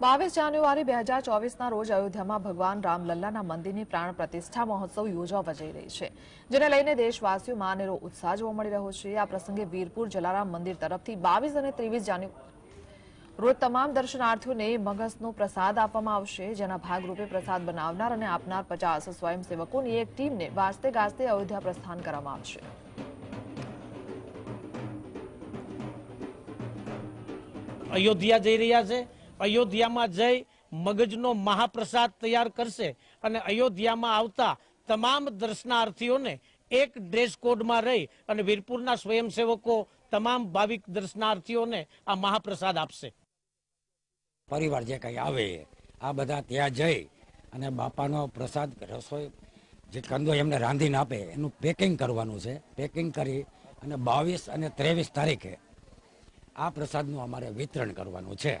બાવીસ જાન્યુઆરી બે હજાર ચોવીસના રોજ અયોધ્યામાં ભગવાન રામલલ્લાના મંદિરની પ્રાણ પ્રતિષ્ઠા મહોત્સવ યોજવા જઈ રહી છે, જેને લઈને દેશવાસીઓમાં અનેરો ઉત્સાહ જોવા મળી રહ્યો છે. આ પ્રસંગે વીરપુર જલારામ મંદિર તરફથી બાવીસ અને ત્રેવીસ જાન્યુ રોજ તમામ દર્શનાર્થીઓને મગસનો પ્રસાદ આપવામાં આવશે, જેના ભાગરૂપે પ્રસાદ બનાવનાર અને આપનાર પચાસ સ્વયંસેવકોની એક ટીમને વાજતે ગાજતે અયોધ્યા પ્રસ્થાન કરવામાં આવશે. અયોધ્યા જઈ રહ્યા છે? અયોધ્યામાં જઈ મગજનો મહાપ્રસાદ તૈયાર કરશે અને અયોધ્યામાં આવતા તમામ દર્શનાર્થીઓને એક ડ્રેસ કોડમાં રહી અને વીરપુરના સ્વયંસેવકો તમામ ભાવિક દર્શનાર્થીઓને આ મહાપ્રસાદ આપશે. પરિવાર જે કંઈ આવે, આ બધા ત્યાં જઈ અને બાપાનો પ્રસાદ રસોઈ જે કંદો એમને રાંધીને આપે, એનું પેકિંગ કરવાનું છે. પેકિંગ કરી અને બાવીસ અને ત્રેવીસ તારીખે આ પ્રસાદનું અમારે વિતરણ કરવાનું છે.